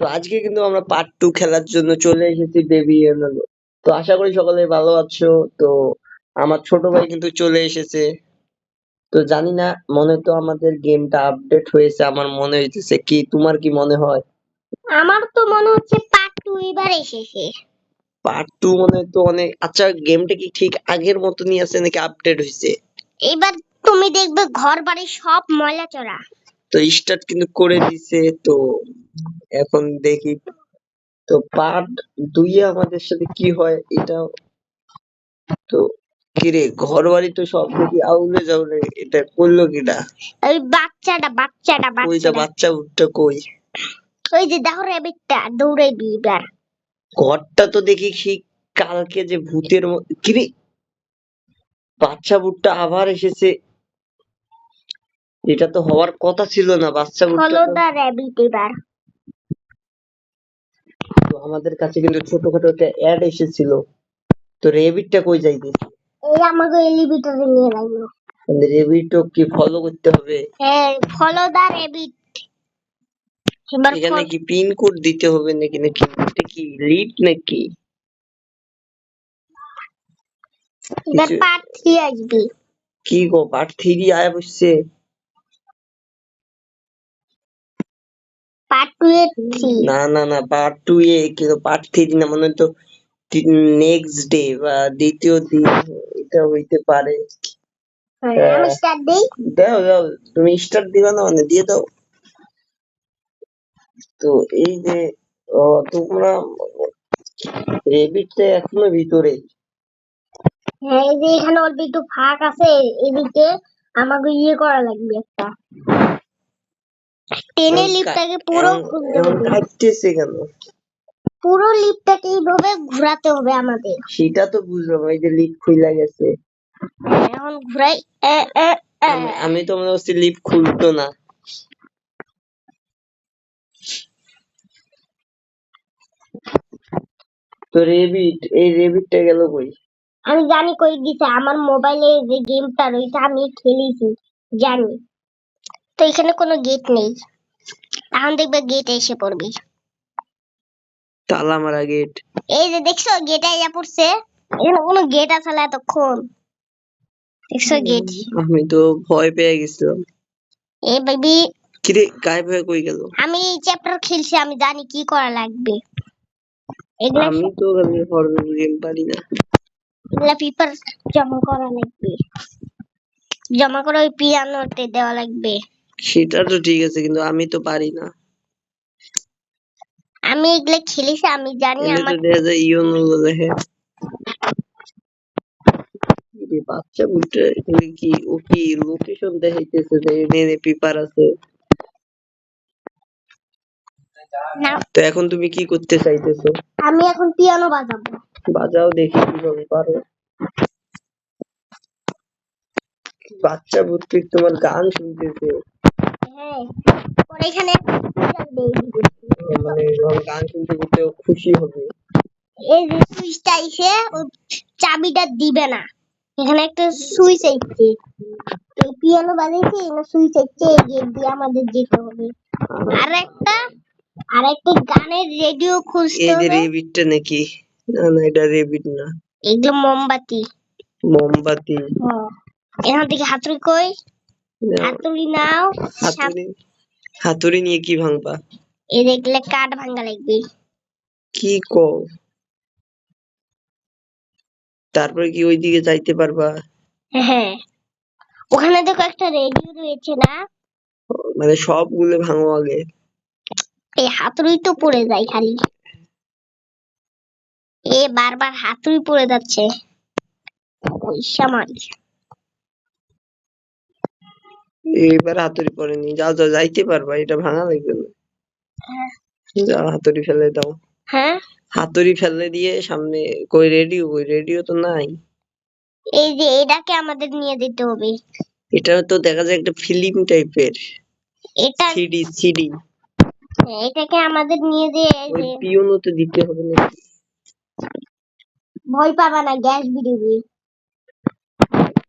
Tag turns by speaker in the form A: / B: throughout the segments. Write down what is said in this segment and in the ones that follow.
A: তো আজকে কিন্তু আমরা পার্ট টু খেলার জন্য চলে এসেছি দেবী তো আশা করি সকলে ভালো আছো। তো আমার ছোট ভাই কিন্তু চলে এসেছে। তো জানি না মনে তো আমাদের গেমটা আপডেট হয়েছে আমার মনে হইতেছে কি তোমার কি মনে হয়?
B: আমার তো মনে হচ্ছে পার্ট টু এবার এসেছে।
A: পার্ট টু মনে তো অনেক আচ্ছা গেমটা কি ঠিক আগের মতনই আছে নাকি আপডেট হয়েছে
B: এবার তুমি দেখবে ঘর বাড়ি সব ময়লা চড়া
A: তো স্টার্ট কিন্তু করে দিছে তো এখন দেখি। তো পার্ট দুইয়ে আমাদের সাথে কি হয় এটা তো কিরে ঘর বাড়ি তো সব দেখি আউলে যাউলে এটা করল কিটা
B: ওই বাচ্চাটা বাচ্চাটা
A: ওইটা
B: বাচ্চাটা।
A: বাচ্চা উঠটা কই?
B: ওই যে দেখো রেবিটটা দৌড়াইবি এবার।
A: ঘরটা তো দেখি ঠিক কালকে যে ভূতের মতো কিরে বাচ্চা ভূতটা আবার এসেছে। এটা তো হওয়ার কথা ছিল না বাচ্চা তো-
B: দা রেবিট এবার।
A: তো আমাদের কাছে কিন্তু ছোটখাটো একটা অ্যাড এসেছিল। তো রেবিটটা কই যাইতেছে?
B: এই আমাকে এলিভেটরে নিয়ে লাগল।
A: রেবিটও কি ফলো করতে হবে?
B: হ্যাঁ ফলো দা রেবিট
A: এখানে কি পিন কোড দিতে হবে নাকি? নাকি এটা কি লিড নাকি?
B: এবার পার্ট থ্রি আসবি।
A: কি গো পার্ট থ্রি আয়া বসছে।
B: টু এর থ্রি
A: না না না পার্ট টু এ কিন্তু পার্ট থ্রি না মনে তো নেক্সট ডে বা দ্বিতীয় দিন এটা হইতে পারে।
B: আমি স্টার্ট দেই।
A: দাও দাও তুমি স্টার্ট দিবা না মানে দিয়ে দাও। তো এই যে তোমরা রেবিটটা এখনও ভিতরে?
B: হ্যাঁ এই যে এখানে অল্প একটু ফাঁক আছে এদিকে আমাকে ইয়ে করা লাগবে একটা। টেনে
A: এমন
B: লিফটটাকে
A: কা-
B: পুরো
A: কাটতেছে কেন?
B: পুরো লিফটটাকে এইভাবে ঘোরাতে হবে আমাদের।
A: সেটা তো বুঝলাম এই যে লিপ খুইলা গেছে।
B: এখন ঘুরাই।
A: আমি তো মনে হচ্ছে লিপ খুলতো না। তো রেবিট এই রেবিটটা গেল কই?
B: আমি জানি কই দিছে আমার মোবাইলে যে গেমটা রয়েছে আমি খেলেছি জানি। তো এখানে কোনো গেট নেই। এখন দেখবে গেট এসে পড়বি।
A: তালা মারা গেট
B: এই যে দেখছ গেট আইয়া পড়ছে। এখানে কোনো গেট আসলে এতক্ষণ? দেখছ গেট
A: আমি তো ভয় পেয়ে গেছিলাম।
B: এ বেবি
A: কিরে গায়েব হয়ে কই গেল?
B: আমি এই চ্যাপ্টার খেলছি আমি জানি কি করা লাগবে।
A: আমি তো খালি হরর গেম পারি না।
B: এগুলা পেপার জমা করা লাগবে। জমা করে ওই পিয়ানোতে দেওয়া লাগবে।
A: সেটা তো ঠিক আছে কিন্তু আমি তো পারি না।
B: আমি এগুলা খেলেছি আমি জানি আমার
A: দেখা বাচ্চা বুঝতে কি ও কি লোকেশন দেখাইতেছে যে এনে পেপার আছে? তো এখন তুমি কি করতে চাইতেছো?
B: আমি এখন পিয়ানো বাজাবো।
A: বাজাও দেখি কীভাবে পারো। বাচ্চা বুদ্ধি তোমার গান শুনতেছে।
B: হ্যাঁ। পরে এখানে।
A: মানে গান শুনতে শুনতে খুশি হবে।
B: এই যে সুইচটা ও চাবিটা দিবে না। এখানে একটা সুইচ আইছে এই পিয়ানো বাজাইছে এখানে সুইচ এই গেট দিয়ে আমাদের যেতে হবে। আর একটা আর একটা গানের রেডিও খুঁজতে
A: এই যে রেবিটটা নাকি? না না এটা রেবিট না।
B: এগুলো মোমবাতি।
A: মোমবাতি।
B: হ্যাঁ। এখান থেকে হাতুড়ি কই? হাতুড়ি নাও
A: হাতুড়ি হাতুড়ি নিয়ে কি ভাঙবা?
B: এই দেখলে কাঠ ভাঙা লাগবে।
A: কি কও? তারপরে কি ওইদিকে যাইতে পারবা?
B: হ্যাঁ। ওখানে দেখো একটা রেডিও রয়েছে না?
A: মানে সবগুলো ভাঙো আগে।
B: এই হাতুড়ি তো পড়ে যায় খালি। এ বারবার হাতুড়ি পড়ে যাচ্ছে। পয়সা মারি
A: এবার হাতুড়ি পড়েনি যাও যাও যাইতে পারবা এটা ভাঙা লাগবে না।
B: হ্যাঁ।
A: যাও হাতুড়ি ফেলে দাও।
B: হ্যাঁ।
A: হাতুড়ি ফেলে দিয়ে সামনে কই রেডিও কই রেডিও তো নাই।
B: এই যে এটাকে আমাদের নিয়ে যেতে হবে।
A: এটা তো দেখা যায় একটা ফিল্ম টাইপের।
B: এটা
A: সিডি সিডি
B: এটাকে আমাদের নিয়ে যে এই
A: ওই পিওনো তো দিতে হবে না।
B: ভয় পাবা না গ্যাস বেরোবে।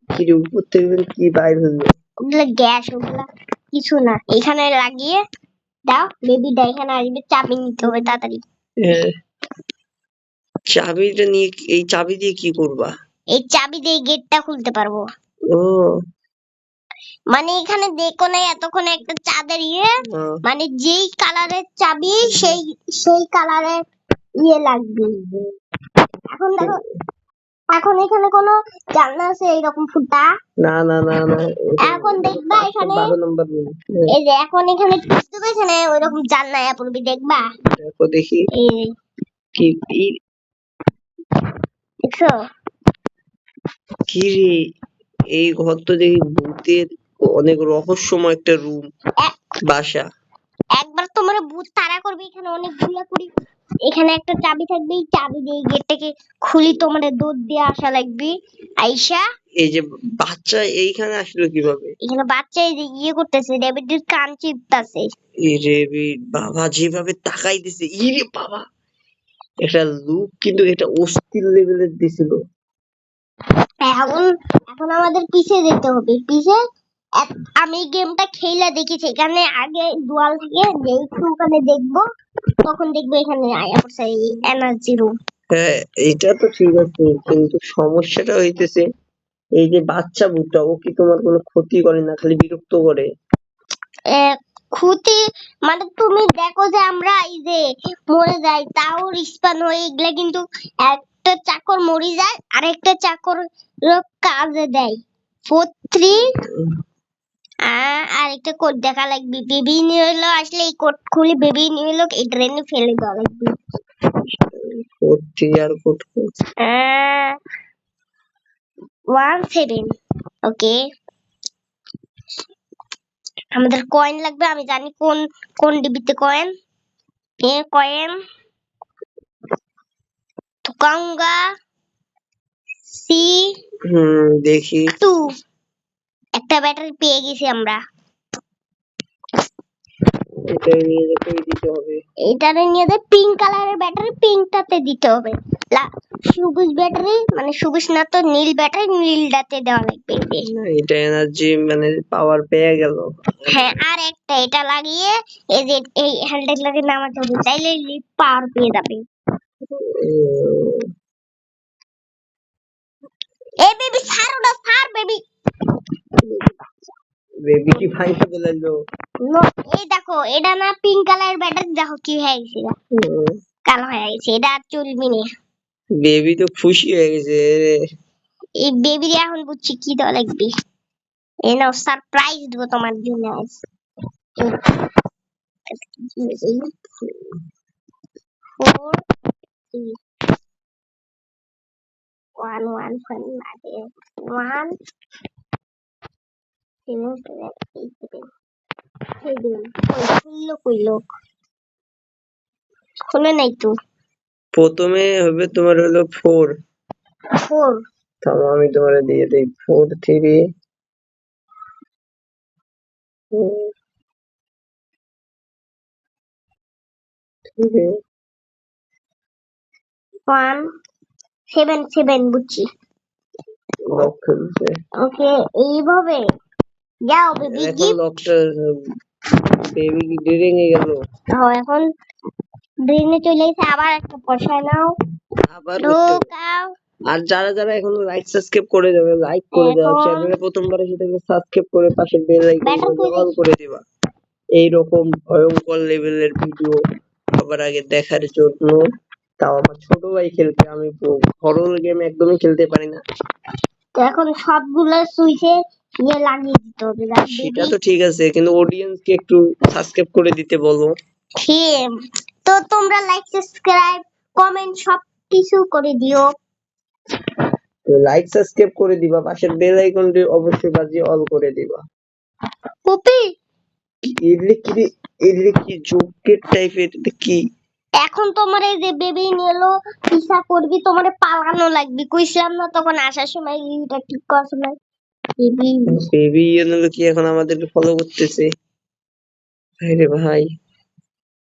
A: কি উপর থেকে কি বাইর হলো
B: ওগুলা গ্যাস ওগুলা কিছু না। এখানে লাগিয়ে দাও বেবিটা এখানে আসবে চাবি নিতে হবে তাড়াতাড়ি।
A: চাবিটা নিয়ে এই চাবি দিয়ে কি করবা?
B: এই চাবি দিয়ে গেটটা খুলতে পারব।
A: ও।
B: মানে এখানে দেখো না এতক্ষণ একটা চাঁদের ইয়ে। মানে যেই কালারের চাবি সেই সেই কালারের ইয়ে লাগবে। এখন দেখো এখন এখানে কোনো জানলা আছে এইরকম ফুটা?
A: না না না না
B: এখন দেখবা এখানে?
A: রুম।
B: এই যে এখন এখানে দেখবে এখানে ওইরকম জানলা পড়বে দেখবা?
A: দেখো দেখি। কি কি-
B: দেখছ?
A: কি রে? এই ঘর তো দেখি ভূতের অনেক রহস্যময় একটা রুম বাসা।
B: একবার তোমার ভূত তাড়া করবে এখানে অনেক ঘোরাঘুরি এখানে একটা চাবি থাকবে এই চাবি দিয়ে গেটটাকে খুলি তোমার দৌড় দিয়ে আসা লাগবে। আইসা
A: এই যে বাচ্চা এইখানে আসলো কীভাবে?
B: এখানে বাচ্চা এই যে ইয়ে করতেছে ডেভিডের কান চিপতাছে।
A: এই রে বাবা যেভাবে তাকাই দিছে ইরে বাবা! একটা লুক কিন্তু এটা অস্থির লেভেলের দিছিল।
B: এখন এখন আমাদের পিছে যেতে হবে পিছে আমি গেমটা খেলা দেখেছি। এখানে আগে দুয়াল থেকে যে একটু ওখানে দেখব তখন দেখব এখানে আয়া পড়ছে এনার্জি রুম
A: হ্যাঁ এটা তো ঠিক আছে কিন্তু সমস্যাটা হইতেছে এই যে বাচ্চা ভূতটা ও কি তোমার কোনো ক্ষতি করে না খালি বিরক্ত করে?
B: ক্ষতি মানে তুমি দেখো যে আমরা এই যে মরে যাই তাও রিস্পান হয়ে এগুলা কিন্তু একটা চাকর মরে যায় আর একটা চাকর কাজে দেয়। ফোর থ্রি আর একটা কোড দেখা লাগবে। বেবি নিয়ে এলো আসলে এই কোড খুলে বেবি নিয়ে এলো এই ট্রেনে ফেলে দেওয়া লাগবে।
A: করতে আর করতে
B: ওয়ান সেভেন ওকে আমাদের কয়েন লাগবে আমি জানি কোন কোন ডিবিতে কয়েন এ কয়েন তুকাঙ্গা সি
A: হুম দেখি।
B: টু একটা ব্যাটারি পেয়ে গেছি আমরা।
A: এটা নিয়ে যেতে দিতে হবে।
B: এটারে নিয়ে যে পিঙ্ক কালারের ব্যাটারি পিঙ্কটাতে দিতে হবে। লা- সবুজ ব্যাটারি মানে সবুজ না তো নীল ব্যাটারি নীলটাতে দেওয়া লাগবে।
A: না, এটা এনার্জি মানে পাওয়ার পেয়ে গেল।
B: হ্যাঁ আর একটা এটা লাগিয়ে এই যে এই হ্যান্ডেল লাগিয়ে নামাতে হবে চাইলে পাওয়ার পেয়ে যাবে। এ বেবি ছাড় ওটা ছাড় বেবি
A: বেবি কি ভাইসা ফেলাইলো
B: এই দেখো এটা না পিঙ্ক কালারের ব্যাটারি দেখো কি হয়ে গেছে। কালো হয়ে গেছে এটা আর চলবে না।
A: বেবি তো খুশি হয়ে গেছে
B: এই বেবি এখন বুঝছি কি দেওয়া লাগবে এই নাও সারপ্রাইজ দেবো তোমার জন্য আজ। Four one one one one seven seven eight seven seven খুললো খুললো খুলে নাই তো
A: প্রথমে হবে তোমার হলো ফোর
B: ফোর
A: থামো আমি তোমার দিয়ে দিই। Four three
B: one seven seven বুঝছি ওকে এইভাবে যাও বেবি
A: এখন লকটা বেবি ডিরিং এ গেল।
B: এখন চলে এসে আবার একটা পয়সা নাও।
A: আবার
B: ঢোকাও।
A: আর যারা যারা এখনও লাইক সাবস্ক্রাইব করে দেবে লাইক করে দাও চ্যানেলে প্রথমবার এসে থাকলে সাবস্ক্রাইব করে পাশে বেল আইকন অল করে দিবা। এই রকম ভয়ঙ্কর লেভেলের ভিডিও সবার আগে দেখার জন্য। তাও আমার ছোট ভাই খেলতে আমি হরর গেম একদমই খেলতে পারি না।
B: তো এখন সবগুলো সুইচে ইয়ে লাগিয়ে দিতে হবে
A: সেটা তো ঠিক আছে কিন্তু অডিয়েন্স কে একটু সাবস্ক্রাইব করে দিতে বলো।
B: ঠিক তো তোমরা লাইক সাবস্ক্রাইব কমেন্ট সব কিছু করে দিও।
A: লাইক সাবস্ক্রাইব করে দিবা পাশের বেল আইকনটি অবশ্যই বাজিয়ে অল করে দিবা।
B: পুপি!
A: এগুলি কি? এগুলি কি জোকের টাইপের কি?
B: এখন তোমার এই যে বেবি নিলো পিসা করবি তোমার পালানো লাগবে কইছিলাম না তখন আসার সময় এটা ঠিক করার সময় বেবি
A: বেবি কি এখন আমাদেরকে ফলো করতেছে ভাই রে ভাই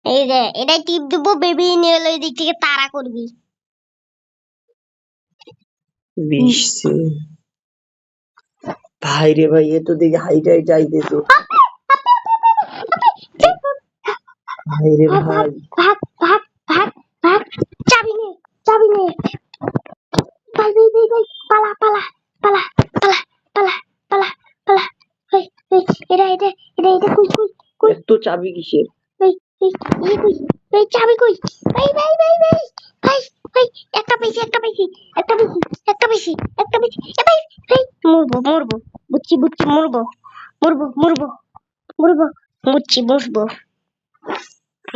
B: এই যে এটাই টিপ দেবো বেবি নিয়ে এলো এদিক থেকে তাড়া করবি
A: বিশে ভাই রে ভাই এ তো দেখি হাইট হাইট আইতেছে ভাই রে ভাই
B: ভাগ ভাগ ভাগ ভাগ চাবি নে চাবি নে ভাই ভাই ভাই ভাই পালা পালা পালা পালা পালা পালা পালা ভাই ভাই এটা এটা এটা এটা কই কই কই
A: এত চাবি কিসের?
B: চাবি কই? ভাই ভাই ভাই ভাই ভাই ভাই একটা পেয়েছি একটা পেয়েছি একটা পেয়েছি একটা পেয়েছি একটা পেয়েছি এ ভাই ভাই মরবো মরবো মরবো মরবো মরবো মরবো বসবো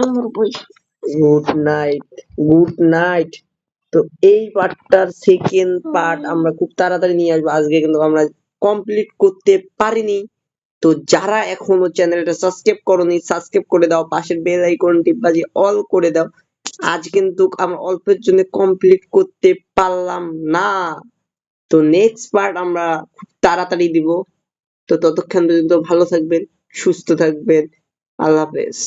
B: মরবই।
A: গুড নাইট গুড নাইট তো এই পার্টটার সেকেন্ড পার্ট আমরা খুব তাড়াতাড়ি নিয়ে আসব। আজকে কিন্তু আমরা কমপ্লিট করতে পারিনি। তো যারা এখনও চ্যানেলটা সাবস্ক্রাইব করনি সাবস্ক্রাইব করে দাও, পাশের বেল আইকন টিপবাজি অল করে দাও। আজ কিন্তু আমরা অল্পের জন্য কমপ্লিট করতে পারলাম না। তো নেক্সট পার্ট আমরা খুব তাড়াতাড়ি দিব। তো ততক্ষণ পর্যন্ত ভালো থাকবেন, সুস্থ থাকবেন। আল্লাহ হাফেজ।